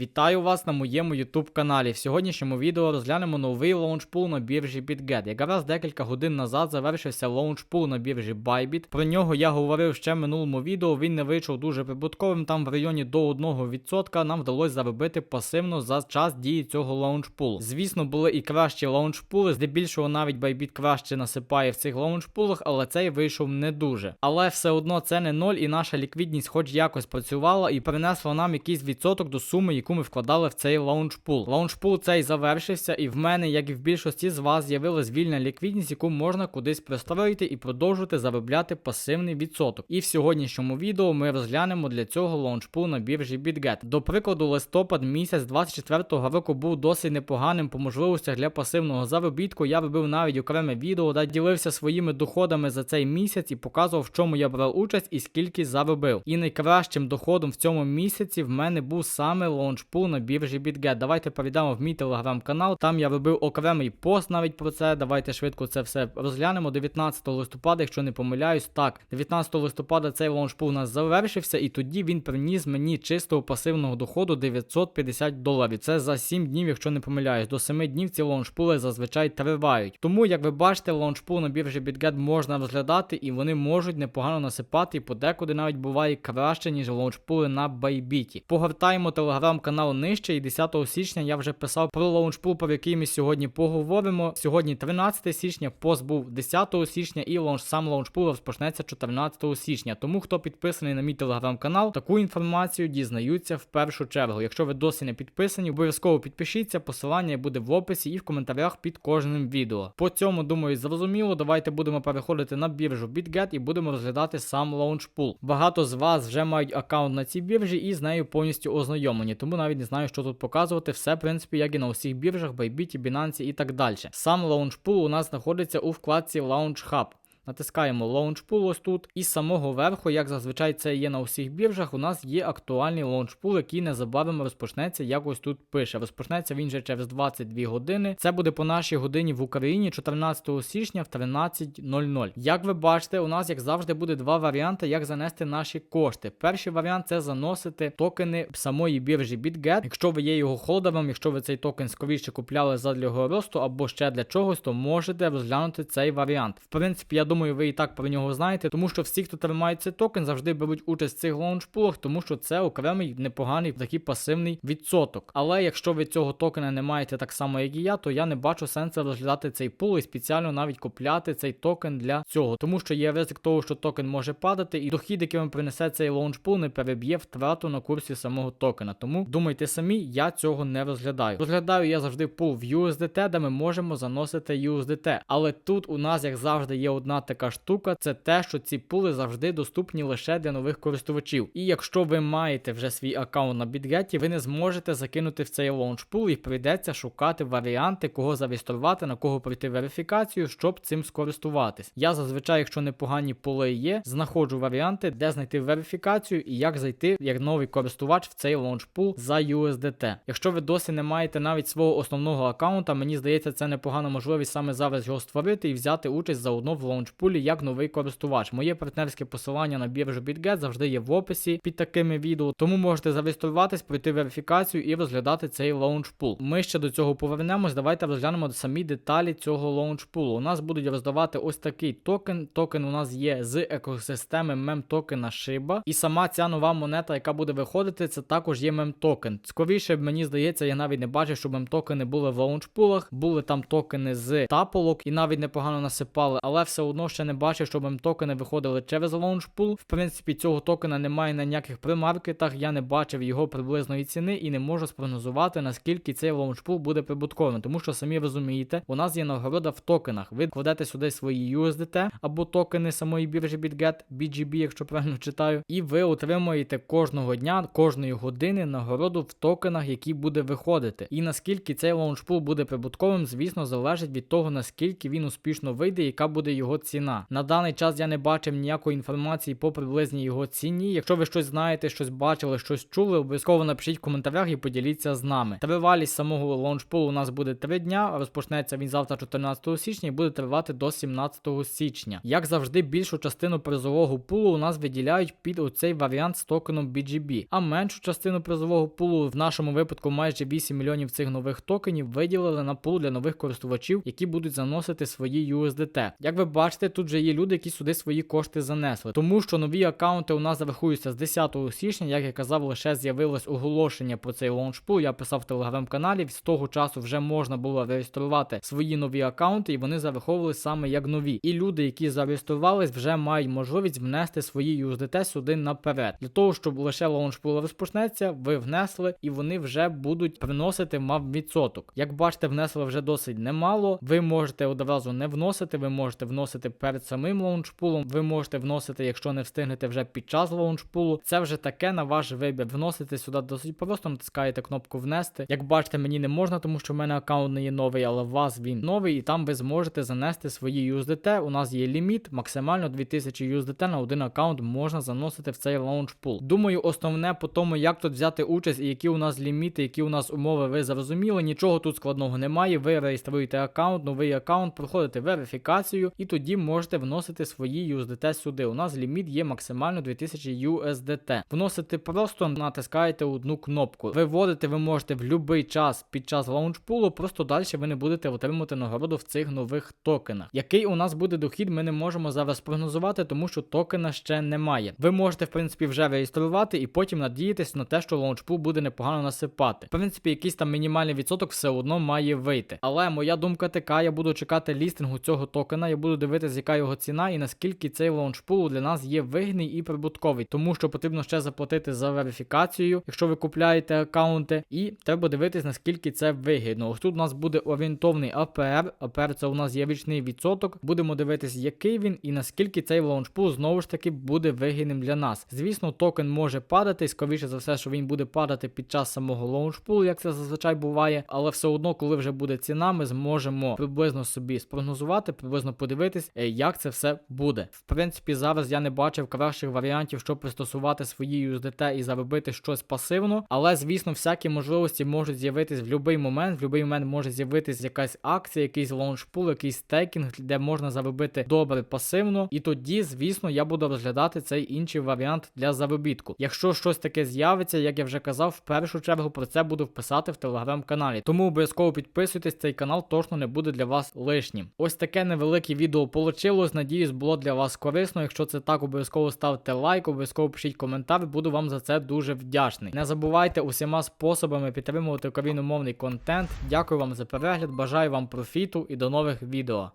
Вітаю вас на моєму YouTube каналі. В сьогоднішньому відео розглянемо новий лаунчпул на біржі BitGet. Якраз декілька годин назад завершився лаунчпул на біржі Bybit. Про нього я говорив ще в минулому відео. Він не вийшов дуже прибутковим. Там в районі до 1% нам вдалося заробити пасивно за час дії цього лаунчпулу. Звісно, були і кращі лаунчпули. Здебільшого навіть Bybit краще насипає в цих лаунчпулах, але цей вийшов не дуже. Але все одно це не ноль, і наша ліквідність, хоч якось працювала, і принесла нам якийсь відсоток до суми, яку ми вкладали в цей лаунчпул. Лаунчпул цей завершився, і в мене, як і в більшості з вас, з'явилась вільна ліквідність, яку можна кудись пристроїти і продовжувати заробляти пасивний відсоток. І в сьогоднішньому відео ми розглянемо для цього лаунчпул на біржі BitGet. До прикладу, листопад місяць 24-го року був досить непоганим по можливостях для пасивного заробітку. Я робив навіть окреме відео, де ділився своїми доходами за цей місяць і показував, в чому я брав участь і скільки заробив. І найкращим доходом в цьому місяці в мене був саме лаунчпул на біржі BitGet. Давайте перейдемо в мій телеграм-канал. Там я робив окремий пост навіть про це. Давайте швидко це все розглянемо. 19 листопада, якщо не помиляюсь, так 19 листопада цей лаунчпул у нас завершився, і тоді він приніс мені чистого пасивного доходу 950 доларів. Це за 7 днів, якщо не помиляюсь. До 7 днів ці лаунчпули зазвичай тривають. Тому, як ви бачите, лаунчпул на біржі BitGet можна розглядати, і вони можуть непогано насипати, і подекуди навіть буває краще, ніж лаунчпули на Bybit. Погортаємо телеграм-канал нижче, і 10 січня я вже писав про лаунчпул, про який ми сьогодні поговоримо. Сьогодні 13 січня, пост був 10 січня, і лаунч сам лаунчпул розпочнеться 14 січня. Тому хто підписаний на мій телеграм-канал, таку інформацію дізнаються в першу чергу. Якщо ви досі не підписані, обов'язково підпишіться. Посилання буде в описі і в коментарях під кожним відео. По цьому думаю, зрозуміло. Давайте будемо переходити на біржу BitGet і будемо розглядати сам лаунчпул. Багато з вас вже мають аккаунт на цій біржі і з нею повністю ознайомлені, тому навіть не знаю, що тут показувати. Все, в принципі, як і на усіх біржах, Bybit, Binance і так далі. Сам лаунчпул у нас знаходиться у вкладці Launch Hub. Натискаємо Launchpool ось тут. І з самого верху, як зазвичай це є на усіх біржах, у нас є актуальний лаунчпул, який незабаром розпочнеться, як ось тут пише. Розпочнеться він же через 22 години. Це буде по нашій годині в Україні 14 січня в 13.00. Як ви бачите, у нас, як завжди, буде два варіанти, як занести наші кошти. Перший варіант це заносити токени самої біржі BitGet. Якщо ви є його холдером, якщо ви цей токен скоріше купляли задля його росту або ще для чогось, то можете розглянути цей варіант. В принципі, я думаю, ви і так про нього знаєте, тому що всі, хто тримає цей токен, завжди беруть участь в цих лаунчпулах, тому що це окремий непоганий такий пасивний відсоток. Але якщо ви цього токена не маєте так само, як і я, то я не бачу сенсу розглядати цей пул і спеціально навіть купляти цей токен для цього, тому що є ризик того, що токен може падати, і дохід, який вам принесе цей лаунчпул, не переб'є втрату на курсі самого токена. Тому думайте самі, я цього не розглядаю. Розглядаю я завжди пул в USDT, де ми можемо заносити USDT. Але тут у нас, як завжди, є одна така штука, це те, що ці пули завжди доступні лише для нових користувачів. І якщо ви маєте вже свій аккаунт на BitGet, ви не зможете закинути в цей лаунчпул і прийдеться шукати варіанти, кого зареєструвати, на кого пройти верифікацію, щоб цим скористуватись. Я зазвичай, якщо непогані пули є, знаходжу варіанти, де знайти верифікацію і як зайти як новий користувач в цей лаунчпул за USDT. Якщо ви досі не маєте навіть свого основного аккаунта, мені здається, це непогана можливість саме зараз його створити і взяти участь заодно в лаунчпулі як новий користувач. Моє партнерське посилання на біржу BitGet завжди є в описі під такими відео, тому можете зареєструватись, пройти верифікацію і розглядати цей лаунчпул. Ми ще до цього повернемось. Давайте розглянемо самі деталі цього лаунчпулу. У нас будуть роздавати ось такий токен. Токен у нас є з екосистеми мем-токена Shiba. І сама ця нова монета, яка буде виходити, це також є мем-токен. Скоріше, мені здається, я навіть не бачив, що мем-токени були в лаунчпулах. Були там токени з таполок і навіть непогано насипали, але все одно ще не бачив, щоб мем-токени виходили через лаунчпул. В принципі, цього токена немає на ніяких примаркетах. Я не бачив його приблизної ціни і не можу спрогнозувати, наскільки цей лаунчпул буде прибутковим. Тому що самі розумієте, у нас є нагорода в токенах. Ви кладете сюди свої USDT або токени самої біржі BitGet, BGB, якщо правильно читаю, і ви отримуєте кожного дня, кожної години нагороду в токенах, які буде виходити. І наскільки цей лаунчпул буде прибутковим, звісно, залежить від того, наскільки він успішно вийде, яка буде його ціна. Ціна. На даний час я не бачив ніякої інформації по приблизній його ціні. Якщо ви щось знаєте, щось бачили, щось чули, обов'язково напишіть в коментарях і поділіться з нами. Тривалість самого лаунчпулу у нас буде 3 дня. Розпочнеться він завтра 14 січня і буде тривати до 17 січня. Як завжди, більшу частину призового пулу у нас виділяють під оцей варіант з токеном BGB, а меншу частину призового пулу в нашому випадку майже 8 мільйонів цих нових токенів виділили на пул для нових користувачів, які будуть заносити свої USDT. Як ви бачите, тут вже є люди, які сюди свої кошти занесли, тому що нові аккаунти у нас зарахуються з 10 січня. Як я казав, лише з'явилось оголошення про цей лаунчпул. Я писав в телеграм-каналі. З того часу вже можна було реєструвати свої нові аккаунти, і вони зараховували саме як нові. І люди, які зареєструвались, вже мають можливість внести свої USDT сюди наперед. Для того, щоб лише лаунчпул розпочнеться, ви внесли і вони вже будуть приносити мав відсоток. Як бачите, внесли вже досить немало. Ви можете одразу не вносити, ви можете вносити перед самим лаунчпулом, ви можете вносити, якщо не встигнете вже під час лаунчпулу. Це вже таке на ваш вибір. Вносите сюди досить просто, натискаєте кнопку внести. Як бачите, мені не можна, тому що в мене аккаунт не є новий, але у вас він новий, і там ви зможете занести свої USDT. У нас є ліміт, максимально 2000 USDT на один аккаунт можна заносити в цей лаунчпул. Думаю, основне по тому, як тут взяти участь і які у нас ліміти, які у нас умови, ви зрозуміли. Нічого тут складного немає. Ви реєструєте аккаунт, новий аккаунт, проходите верифікацію, і тоді можете вносити свої USDT сюди. У нас ліміт є максимально 2000 USDT. Вносите просто натискаєте одну кнопку. Виводити ви можете в будь-який час під час лаунчпулу, просто далі ви не будете отримувати нагороду в цих нових токенах. Який у нас буде дохід, ми не можемо зараз прогнозувати, тому що токена ще немає. Ви можете, в принципі, вже реєструвати і потім надіятися на те, що лаунчпул буде непогано насипати. В принципі, якийсь там мінімальний відсоток все одно має вийти. Але моя думка така: я буду чекати лістингу цього токена, я буду дивитися, яка його ціна і наскільки цей лаунчпул для нас є вигідний і прибутковий, тому що потрібно ще заплатити за верифікацію, якщо ви купляєте аккаунти, і треба дивитись, наскільки це вигідно. Ось тут у нас буде орієнтовний АПР. АПР це у нас є річний відсоток. Будемо дивитись, який він і наскільки цей лаунчпул знову ж таки буде вигідним для нас. Звісно, токен може падати, скоріше за все, що він буде падати під час самого лаунчпулу, як це зазвичай буває. Але все одно, коли вже буде ціна, ми зможемо приблизно собі спрогнозувати, приблизно подивитись, як це все буде. В принципі, зараз я не бачив кращих варіантів, щоб пристосувати свої USDT і заробити щось пасивно. Але звісно, всякі можливості можуть з'явитись в будь-який момент. В будь-який момент може з'явитись якась акція, якийсь лаунчпул, якийсь стейкінг, де можна заробити добре пасивно. І тоді, звісно, я буду розглядати цей інший варіант для заробітку. Якщо щось таке з'явиться, як я вже казав, в першу чергу про це буду вписати в телеграм-каналі. Тому обов'язково підписуйтесь, цей канал точно не буде для вас лишнім. Ось таке невелике відео получилось. Надіюсь, було для вас корисно. Якщо це так, обов'язково ставте лайк, обов'язково пишіть коментар. Буду вам за це дуже вдячний. Не забувайте усіма способами підтримувати україномовний контент. Дякую вам за перегляд, бажаю вам профіту і до нових відео.